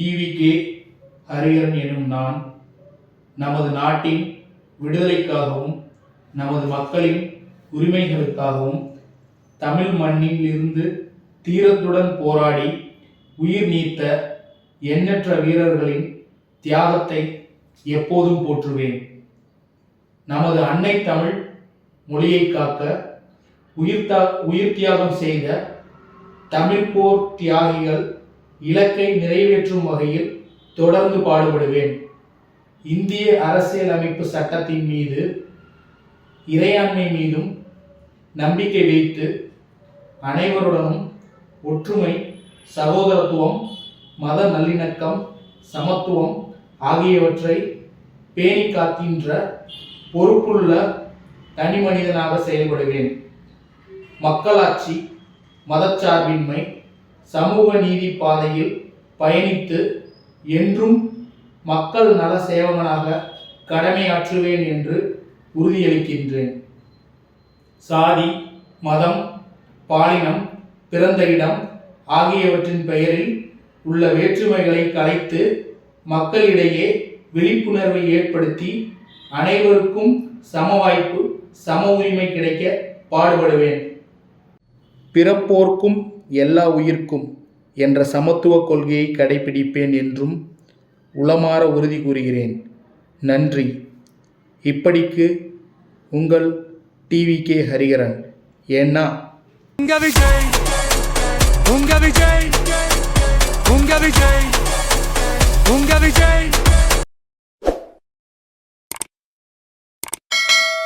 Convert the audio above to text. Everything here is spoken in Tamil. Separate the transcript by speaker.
Speaker 1: டிவிகே ஹரிஹரன் எனும் நான் நமது நாட்டின் விடுதலைக்காகவும் நமது மக்களின் உரிமைகளுக்காகவும் தமிழ் மண்ணில் இருந்து தீரத்துடன் போராடி உயிர் நீத்த எண்ணற்ற வீரர்களின் தியாகத்தை எப்போதும் போற்றுவேன். நமது அன்னை தமிழ் மொழியை காக்க உயிர் தா உயிர் தியாகம் செய்த தமிழ் போர் தியாகிகள் இலக்கை நிறைவேற்றும் வகையில் தொடர்ந்து பாடுபடுவேன். இந்திய அரசியலமைப்பு சட்டத்தின் மீது இறையாண்மை மீதும் நம்பிக்கை வைத்து அனைவருடனும் ஒற்றுமை சகோதரத்துவம் மத நல்லிணக்கம் சமத்துவம் ஆகியவற்றை பேணி காக்கின்ற பொறுப்புள்ள தனி மனிதனாக செயல்படுவேன். மக்களாட்சி மதச்சார்பின்மை சமூக நீதி பாதையில் பயணித்து என்றும் மக்கள் நல சேவகனாக கடமையாற்றுவேன் என்று உறுதியளிக்கின்றேன். சாதி மதம் பாலினம் பிறந்த இடம் ஆகியவற்றின் பெயரில் உள்ள வேற்றுமைகளை கலைத்து மக்களிடையே விழிப்புணர்வை ஏற்படுத்தி அனைவருக்கும் சம வாய்ப்பு சம உரிமை கிடைக்க பாடுபடுவேன். பிறப்போர்க்கும் எல்லா உயிர்க்கும் என்ற சமத்துவ கொள்கையை கடைபிடிப்பேன் என்றும் உளமாற உறுதி கூறுகிறேன். நன்றி. இப்படிக்கு உங்கள் டிவி கே. ஹரிகரன். ஏன்னா?
Speaker 2: உங்க விஜய். உங்க விஜய். உங்க விஜய். உங்க விஜய்.